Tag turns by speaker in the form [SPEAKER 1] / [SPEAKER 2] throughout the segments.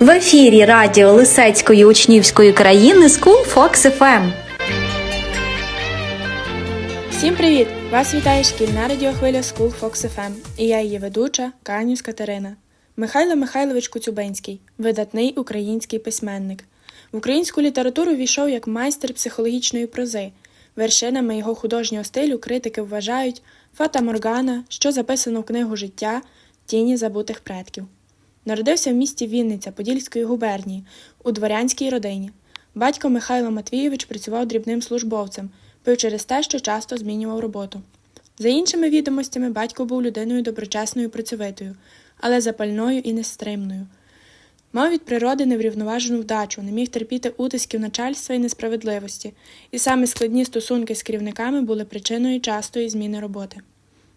[SPEAKER 1] В ефірі радіо Лисецької учнівської країни School Fox FM.
[SPEAKER 2] Всім привіт! Вас вітає шкільна радіохвиля School Fox FM і я її ведуча Канюс Катерина. Михайло Михайлович Куцюбинський видатний український письменник. В українську літературу війшов як майстер психологічної прози. Вершинами його художнього стилю критики вважають Фата Моргана, що записано в книгу життя Тіні забутих предків. Народився в місті Вінниця Подільської губернії у дворянській родині. Батько Михайло Матвійович працював дрібним службовцем, пив через те, що часто змінював роботу. За іншими відомостями, батько був людиною доброчесною працьовитою, але запальною і нестримною. Мав від природи неврівноважену вдачу, не міг терпіти утисків начальства і несправедливості, і саме складні стосунки з керівниками були причиною частої зміни роботи.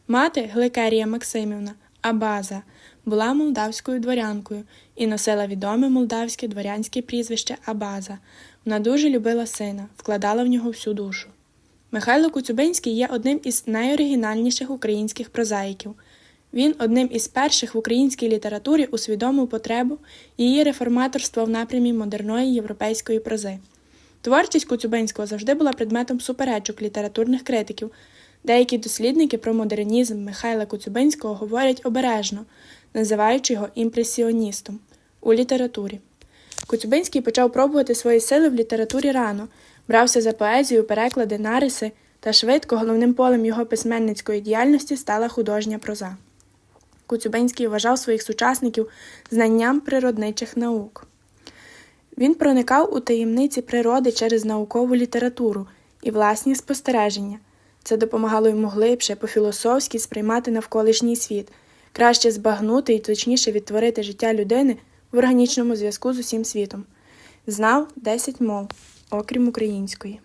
[SPEAKER 2] Мати Гликерія Максимівна Абаза була молдавською дворянкою і носила відоме молдавське дворянське прізвище Абаза. Вона дуже любила сина, вкладала в нього всю душу. Михайло Куцюбинський є одним із найоригінальніших українських прозаїків. Він одним із перших в українській літературі усвідомив потребу її реформаторства в напрямі модерної європейської прози. Творчість Куцюбинського завжди була предметом суперечок літературних критиків. Деякі дослідники про модернізм Михайла Куцюбинського говорять обережно, називаючи його імпресіоністом у літературі. Коцюбинський почав пробувати свої сили в літературі рано, брався за поезію, переклади, нариси, та швидко головним полем його письменницької діяльності стала художня проза. Коцюбинський вважав своїх сучасників знанням природничих наук. Він проникав у таємниці природи через наукову літературу і власні спостереження. Це допомагало йому глибше, по-філософськи сприймати навколишній світ, краще збагнути і точніше відтворити життя людини в органічному зв'язку з усім світом. Знав 10 мов, окрім української.